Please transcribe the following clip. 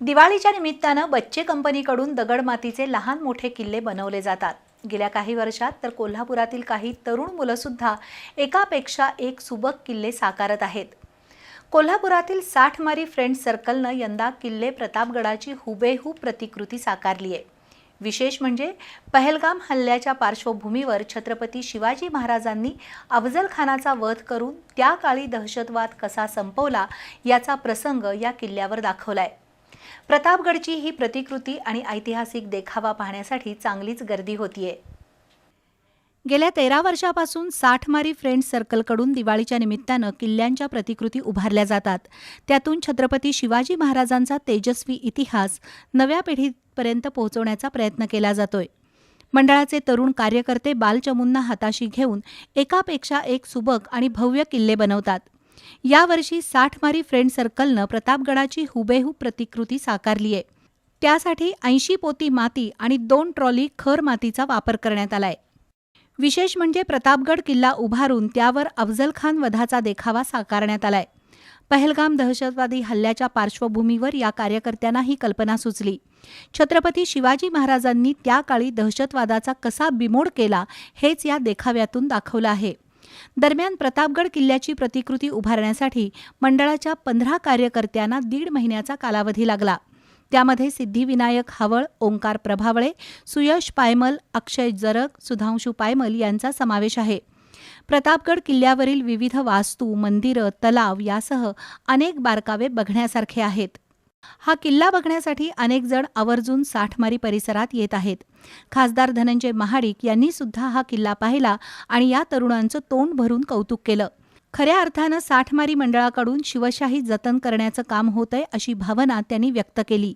दिवाळीच्या निमित्तानं बच्चे कंपनीकडून दगडमातीचे लहान मोठे किल्ले बनवले जातात. गेल्या काही वर्षात तर कोल्हापुरातील काही तरुण मुलंसुद्धा एकापेक्षा एक सुबक किल्ले साकारत आहेत. कोल्हापुरातील साठमारी फ्रेंड सर्कलनं यंदा किल्ले प्रतापगडाची हुबेहूब प्रतिकृती साकारली आहे. विशेष म्हणजे पहलगाम हल्ल्याच्या पार्श्वभूमीवर छत्रपती शिवाजी महाराजांनी अफजल खानाचा वध करून त्या काळी दहशतवाद कसा संपवला याचा प्रसंग या किल्ल्यावर दाखवला आहे प्रतापगडची ही प्रतिकृती आणि ऐतिहासिक देखावा पाहण्यासाठी चांगलीच गर्दी होतीये. गेल्या तेरा वर्षापासून साठमारी फ्रेंड्स सर्कलकडून दिवाळीच्या निमित्तानं किल्ल्यांच्या प्रतिकृती उभारल्या जातात. त्यातून छत्रपती शिवाजी महाराजांचा तेजस्वी इतिहास नव्या पिढीपर्यंत पोहोचवण्याचा प्रयत्न केला जातोय. मंडळाचे तरुण कार्यकर्ते बालचमूंना हाताशी घेऊन एकापेक्षा एक सुबक आणि भव्य किल्ले बनवतात. यावर्षी साठमारी फ्रेंड सर्कलनं प्रतापगडाची हुबेहूब प्रतिकृती साकारली आहे. त्यासाठी ऐंशी पोती माती आणि दोन ट्रॉली खर मातीचा वापर करण्यात आलाय. विशेष म्हणजे प्रतापगड किल्ला उभारून त्यावर अफजल खान वधाचा देखावा साकारण्यात आलाय. पहलगाम दहशतवादी हल्ल्याच्या पार्श्वभूमीवर या कार्यकर्त्यांना ही कल्पना सुचली. छत्रपती शिवाजी महाराजांनी त्या काळी दहशतवादाचा कसा बिमोड केला हेच या देखाव्यातून दाखवलं आहे. दरम्यान प्रतापगड किल्ल्याची प्रतिकृती उभारण्यासाठी मंडळाच्या पंधरा कार्यकर्त्यांना दीड महिन्याचा कालावधी लागला. त्यामध्ये सिद्धिविनायक हावळ ओंकार प्रभावळे सुयश पायमल अक्षय जरग सुधांशू पायमल यांचा समावेश आहे. प्रतापगड किल्ल्यावरील विविध वास्तू मंदिरं तलाव यासह अनेक बारकावे बघण्यासारखे आहेत. हा किल्ला बघण्यासाठी अनेक जण आवर्जून साठमारी परिसरात येत आहेत. खासदार धनंजय महाडिक यांनी सुद्धा हा किल्ला पाहिला आणि या तरुणांचं तोंड भरून कौतुक केलं. खऱ्या अर्थानं साठमारी मंडळाकडून शिवशाही जतन करण्याचं काम होतंय अशी भावना त्यांनी व्यक्त केली.